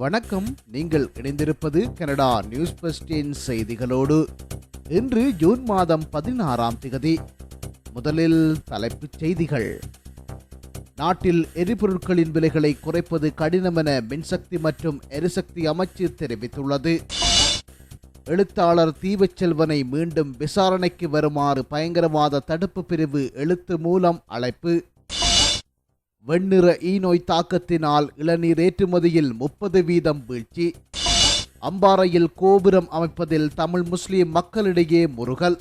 வணக்கம். நீங்கள் இணைந்திருப்பது கனடா நியூஸ் பஸ்டின் செய்திகளோடு. இன்று ஜூன் மாதம் பதினாறாம் திகதி. முதலில் தலைப்புச் செய்திகள். நாட்டில் எரிபொருட்களின் விலைகளை குறைப்பது கடினமென மின்சக்தி மற்றும் எரிசக்தி அமைச்சு தெரிவித்துள்ளது. எழுத்தாளர் தீவச்செல்வனை மீண்டும் விசாரணைக்கு வருமாறு பயங்கரவாத தடுப்பு பிரிவு எழுத்து மூலம் அழைப்பு. வெண்ணிற ஈநோய் தாக்கத்தினால் இளநீர் ஏற்றுமதியில் முப்பது வீதம் வீழ்ச்சி. அம்பாறையில் கோபுரம் அமைப்பதில் தமிழ் முஸ்லிம் மக்களிடையே முருகல்.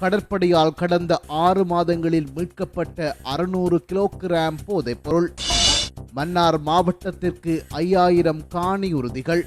கடற்படையால் கடந்த ஆறு மாதங்களில் மீட்கப்பட்ட அறுநூறு கிலோகிராம் போதைப்பொருள். மன்னார் மாவட்டத்திற்கு ஐயாயிரம் காணி உறுதிகள்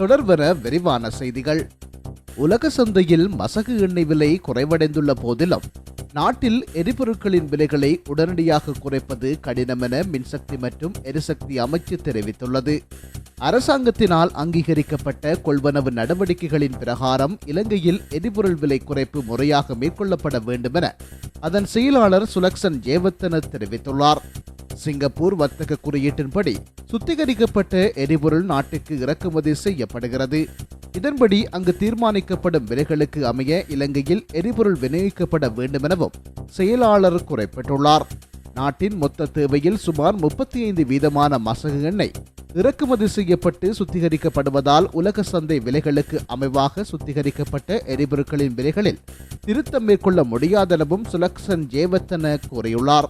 தொடர்வர விரிவான செய்திகள். உலக சந்தையில் மசகு எண்ணெய் விலை குறைவடைந்துள்ள போதிலும் நாட்டில் எரிபொருட்களின் விலைகளை உடனடியாக குறைப்பது கடினமென மின்சக்தி மற்றும் எரிசக்தி அமைச்சு தெரிவித்துள்ளது. அரசாங்கத்தினால் அங்கீகரிக்கப்பட்ட கொள்வனவு நடவடிக்கைகளின் பிரகாரம் இலங்கையில் எரிபொருள் விலை குறைப்பு முறையாக மேற்கொள்ளப்பட வேண்டுமென அதன் செயலாளர் சுலக்சன் ஜேவத்தன தெரிவித்துள்ளார். சிங்கப்பூர் வர்த்தக குறியீட்டின்படி சுத்திகரிக்கப்பட்ட எரிபொருள் நாட்டுக்கு இறக்குமதி செய்யப்படுகிறது. இதன்படி அங்கு தீர்மானிக்கப்படும் விலைகளுக்கு அமைய இலங்கையில் எரிபொருள் விநியோகிக்கப்பட வேண்டுமெனவும் செயலாளர் குறிப்பிட்டுள்ளார். நாட்டின் மொத்த தேவையில் சுமார் முப்பத்தி ஐந்து வீதமான மசகு எண்ணெய் இறக்குமதி செய்யப்பட்டு சுத்திகரிக்கப்படுவதால் உலக சந்தை விலைகளுக்கு அமைவாக சுத்திகரிக்கப்பட்ட எரிபொருட்களின் விலைகளில் திருத்தம் மேற்கொள்ள முடியாதெனவும் சுலக்சன் ஜேவத்தன கூறியுள்ளார்.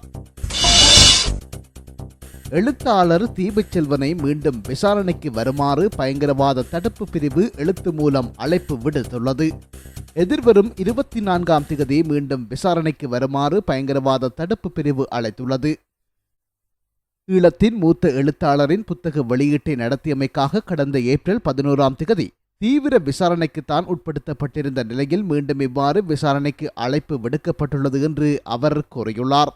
எழுத்தாளர் தீபச்செல்வனை மீண்டும் விசாரணைக்கு வருமாறு பயங்கரவாத தடுப்பு பிரிவு எழுத்து மூலம் அழைப்பு விடுத்துள்ளது. எதிர்வரும் இருபத்தி நான்காம் திகதி மீண்டும் விசாரணைக்கு வருமாறு பயங்கரவாத தடுப்பு பிரிவு அழைத்துள்ளது. ஈழத்தின் மூத்த எழுத்தாளரின் புத்தக வெளியீட்டை நடத்தியமைக்காக கடந்த ஏப்ரல் பதினோராம் திகதி தீவிர விசாரணைக்குத்தான் உட்படுத்தப்பட்டிருந்த நிலையில் மீண்டும் இவ்வாறு விசாரணைக்கு அழைப்பு விடுக்கப்பட்டுள்ளது என்று அவர் கூறியுள்ளார்.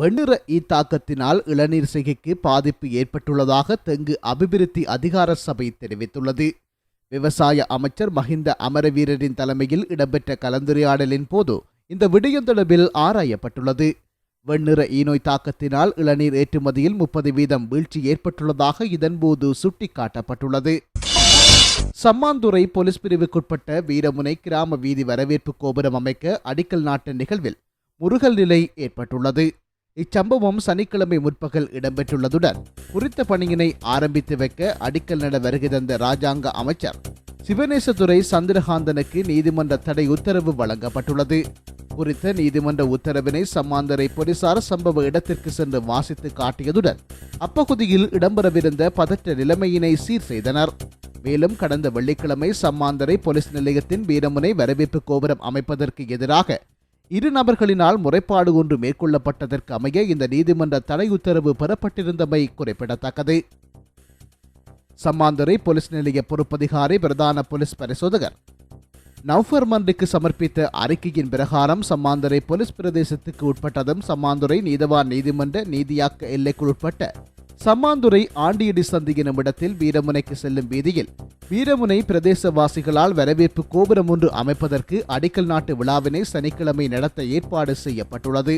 வெண்ணிற ஈ தாக்கத்தினால் இளநீர் செய்கைக்கு பாதிப்பு ஏற்பட்டுள்ளதாக தெங்கு அபிவிருத்தி அதிகார சபை தெரிவித்துள்ளது. விவசாய அமைச்சர் மஹிந்த அமரவீரரின் தலைமையில் இடம்பெற்ற கலந்துரையாடலின் போது இந்த விடயம் தொடர்பில் ஆராயப்பட்டுள்ளது. வெண்ணிற ஈநோய் தாக்கத்தினால் இளநீர் ஏற்றுமதியில் முப்பது வீதம் வீழ்ச்சி ஏற்பட்டுள்ளதாக இதன்போது சுட்டிக்காட்டப்பட்டுள்ளது. சம்மாந்துறை போலீஸ் பிரிவுக்குட்பட்ட வீரமுனை கிராம வீதி வரவேற்பு கோபுரம் அமைக்க அடிக்கல் நாட்ட நிகழ்வில் முருகல் நிலை ஏற்பட்டுள்ளது. இச்சம்பவம் சனிக்கிழமை முற்பகல் இடம்பெற்றுள்ளதுடன் குறித்த பணியினை ஆரம்பித்து வைக்க அடிக்கல் நட வருகை தந்த ராஜாங்க அமைச்சர் சிவநேசதுரை சந்திரகாந்தனுக்கு நீதிமன்ற தடை உத்தரவு வழங்கப்பட்டுள்ளது. குறித்த நீதிமன்ற உத்தரவினை சம்மாந்தரை போலீசார் சம்பவ இடத்திற்கு சென்று வாசித்து காட்டியதுடன் அப்பகுதியில் இடம்பெறவிருந்த பதற்ற நிலைமையினை சீர் செய்தனர். மேலும் கடந்த வெள்ளிக்கிழமை சம்மாந்தரை போலீஸ் நிலையத்தின் வீரமுனை வரவேற்பு கோபுரம் அமைப்பதற்கு எதிராக இரு நபர்களினால் முறைப்பாடு ஒன்று மேற்கொள்ளப்பட்டதற்கு அமைய இந்த நீதிமன்ற தடை உத்தரவு பெறப்பட்டிருந்தமை குறிப்பிடத்தக்கது. சம்மாந்துறை போலீஸ் நிலைய பொறுப்பதிகாரி பிரதான போலீஸ் பரிசோதகர். நவ்ஃபர் மன்றிக்கு சமர்ப்பித்த அறிக்கையின் பிரகாரம் சம்மாந்துறை போலீஸ் பிரதேசத்துக்கு உட்பட்டதும் சம்மாந்துறை நீதவான் நீதிமன்ற நீதியாக்க எல்லைக்குள் உட்பட்ட சம்மாந்துறை ஆண்டியடி சந்தி எனும் இடத்தில் வீரமுனைக்கு செல்லும் வீதியில் வீரமுனை பிரதேசவாசிகளால் வரவேற்பு கோபுரம் ஒன்று அமைப்பதற்கு அடிக்கல் நாட்டு விழாவினை சனிக்கிழமை நடத்த ஏற்பாடு செய்யப்பட்டுள்ளது.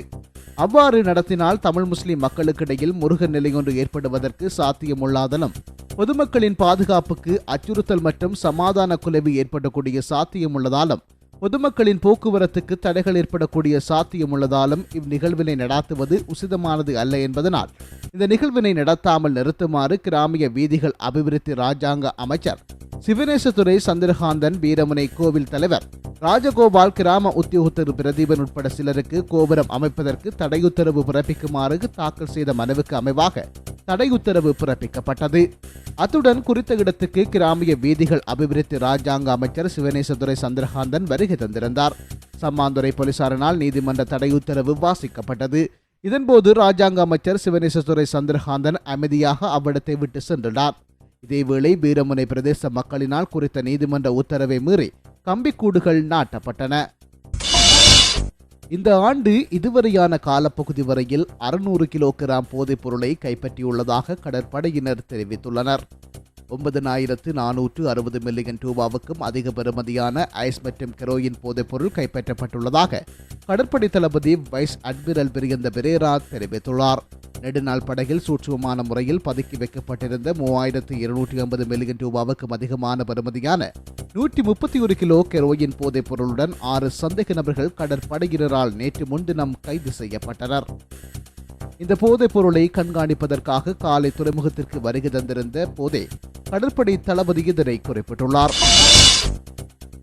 அவ்வாறு நடத்தினால் தமிழ் முஸ்லிம் மக்களுக்கிடையில் முருகன் நிலை ஒன்று ஏற்படுவதற்கு சாத்தியமுள்ளாதலும் பொதுமக்களின் பாதுகாப்புக்கு அச்சுறுத்தல் மற்றும் சமாதான குலைவு ஏற்படக்கூடிய சாத்தியமுள்ளதாலும் பொதுமக்களின் போக்குவரத்துக்கு தடைகள் ஏற்படக்கூடிய சாத்தியம் உள்ளதாலும் இந்நிகழ்வினை நடாத்துவது உசிதமானது அல்ல என்பதனால் இந்த நிகழ்வினை நடத்தாமல் நிறுத்துமாறு கிராமிய வீதிகள் அபிவிருத்தி ராஜாங்க அமைச்சர் சிவனேசதுரை சந்திரகாந்தன் வீரமுனை கோவில் தலைவர் ராஜகோபால் கிராம உத்தியோகத்தர் பிரதீபன் உட்பட சிலருக்கு கோபுரம் அமைப்பதற்கு தடையுத்தரவு பிறப்பிக்குமாறு தாக்கல் செய்த மனுவுக்கு அமைவாக தடை உத்தரவு பிறப்பிக்கப்பட்டது. அத்துடன் குறித்த இடத்துக்கு கிராமிய வீதிகள் அபிவிருத்தி ராஜாங்க அமைச்சர் சிவனேசதுரை சந்திரகாந்தன் வருகை தந்திருந்தார். சம்மாந்துறை போலீசாரினால் நீதிமன்ற தடை உத்தரவு வாசிக்கப்பட்டது. இதன்போது ராஜாங்க அமைச்சர் சிவனேசதுரை சந்திரகாந்தன் அமைதியாக அவ்விடத்தை விட்டு சென்றுள்ளார். இதேவேளை வீரமுனை பிரதேச மக்களினால் குறித்த நீதிமன்ற உத்தரவை மீறி கம்பிக்கூடுகள் நாட்டப்பட்டன. இந்த ஆண்டு இதுவரையான காலப்பகுதி வரையில் அறுநூறு கிலோகிராம் போதைப் பொருளை கைப்பற்றியுள்ளதாக கடற்படையினர் தெரிவித்துள்ளனர். ஒன்பதனாயிரத்து நானூற்று அறுபது மில்லியன் ரூபாவுக்கும் அதிக பெறுமதியான ஐஸ் மற்றும் கெரோயின் போதைப்பொருள் கைப்பற்றப்பட்டுள்ளதாக கடற்படை தளபதி வைஸ் அட்மிரல் பிரியந்த பெரேரா தெரிவித்துள்ளார். நெடுநாள் படகில் சூட்சுமமான முறையில் பதுக்கி வைக்கப்பட்டிருந்த மூவாயிரத்து இருநூற்றி ஐம்பது மில்லியன் ரூபாவுக்கும் அதிகமான பெறுமதியான நூற்றி முப்பத்தி ஒரு கிலோ கெரோயின் போதைப் பொருளுடன் ஆறு சந்தேக நபர்கள் கடற்படையினரால் நேற்று முன்தினம் கைது செய்யப்பட்டனர். இந்த போதைப் பொருளை கண்காணிப்பதற்காக காலை துறைமுகத்திற்கு வருகை தந்திருந்த போதே கடற்படை தளபதி இதனை குறிப்பிட்டுள்ளார்.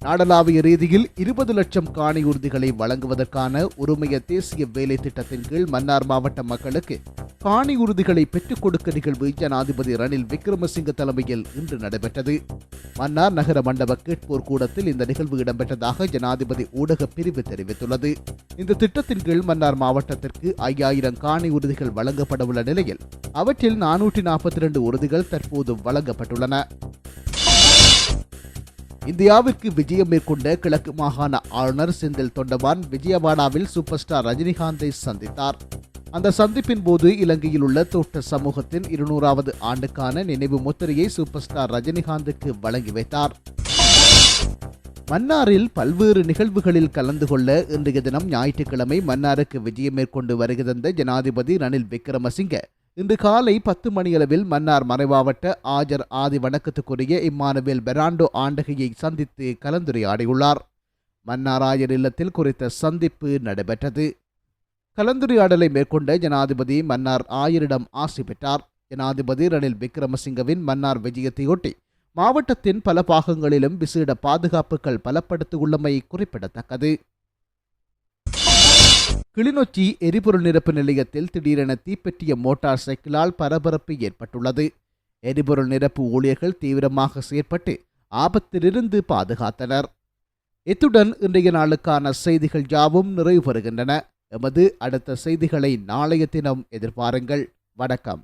நாடளாவிய ரீதியில் இருபது லட்சம் காணி உறுதிகளை வழங்குவதற்கான உரிமைய தேசிய வேலை திட்டத்தின் கீழ் மன்னார் மாவட்ட மக்களுக்கு காணி உறுதிகளை பெற்றுக் கொடுக்க நிகழ்வு ஜனாதிபதி ரணில் விக்ரமசிங்க தலைமையில் இன்று நடைபெற்றது. மன்னார் நகர மண்டப கேட்போர் கூடத்தில் இந்த நிகழ்வு இடம்பெற்றதாக ஜனாதிபதி ஊடக பிரிவு தெரிவித்துள்ளது. இந்த திட்டத்தின் கீழ் மன்னார் மாவட்டத்திற்கு ஐயாயிரம் காணி உறுதிகள் வழங்கப்படவுள்ள நிலையில் அவற்றில் நானூற்றி நாற்பத்தி இரண்டு உறுதிகள் தற்போது வழங்கப்பட்டுள்ளன. இந்தியாவிற்கு விஜயம் மேற்கொண்ட கிழக்கு மாகாண ஆளுநர் செந்தில் தொண்டமான் விஜயவாடாவில் சூப்பர் ஸ்டார் ரஜினிகாந்தை சந்தித்தார். அந்த சந்திப்பின் போது இலங்கையில் உள்ள தோட்ட சமூகத்தின் இருநூறாவது ஆண்டுக்கான நினைவு முத்திரையை சூப்பர் ஸ்டார் ரஜினிகாந்துக்கு வழங்கி வைத்தார். மன்னாரில் பல்வேறு நிகழ்வுகளில் கலந்து கொள்ள இன்றைய தினம் ஞாயிற்றுக்கிழமை மன்னாருக்கு விஜயம் மேற்கொண்டு வருகிறந்த ஜனாதிபதி ரணில் விக்ரமசிங்க இன்று காலை பத்து மணியளவில் மன்னார் மறைமாவட்ட ஆஜர் ஆதி வணக்கத்துக்குரிய இம்மானுவேல் பெராண்டோ ஆண்டகையை சந்தித்து கலந்துரையாடியுள்ளார். மன்னார் ஆயர் இல்லத்தில் குறித்த சந்திப்பு நடைபெற்றது. கலந்துரையாடலை மேற்கொண்ட ஜனாதிபதி மன்னார் ஆயரிடம் ஆசி பெற்றார். ஜனாதிபதி ரணில் விக்ரமசிங்கவின் மன்னார் விஜயத்தையொட்டி மாவட்டத்தின் பல பாகங்களிலும் விசேட பாதுகாப்புகள் பலப்படுத்தியுள்ளமை குறிப்பிடத்தக்கது. கிளிநொச்சி எரிபொருள் நிரப்பு நிலையத்தில் திடீரென தீப்பற்றிய மோட்டார் சைக்கிளால் பரபரப்பு ஏற்பட்டுள்ளது. எரிபொருள் நிரப்பு ஊழியர்கள் தீவிரமாக செயற்பட்டு ஆபத்திலிருந்து பாதுகாத்தனர். இத்துடன் இன்றைய நாளுக்கான செய்திகள் யாவும் நிறைவு பெறுகின்றன. எமது அடுத்த செய்திகளை நாளைய தினம் எதிர்பாருங்கள். வணக்கம்.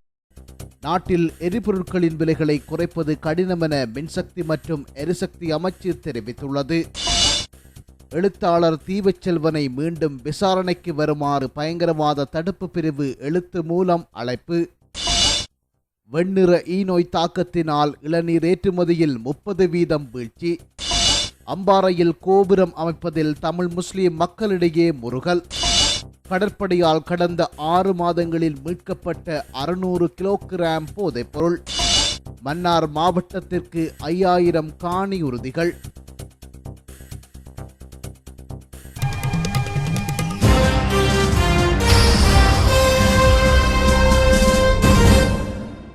நாட்டில் எரிபொருட்களின் விலைகளை குறைப்பது கடினம் என மின்சக்தி மற்றும் எரிசக்தி அமைச்சு தெரிவித்துள்ளது. எழுத்தாளர் தீபச்செல்வனை மீண்டும் விசாரணைக்கு வருமாறு பயங்கரவாத தடுப்பு பிரிவு எழுத்து மூலம் அழைப்பு. வெண்ணிற ஈநோய் தாக்கத்தினால் இளநீர் ஏற்றுமதியில் முப்பது வீதம் வீழ்ச்சி. அம்பாறையில் கோபுரம் அமைப்பதில் தமிழ் முஸ்லிம் மக்களிடையே முருகல் கடற்படையால் கடந்த ஆறு மாதங்களில் மீட்கப்பட்ட அறுநூறு கிலோகிராம் போதைப்பொருள். மன்னார் மாவட்டத்திற்கு ஐயாயிரம் காணி உறுதிகள்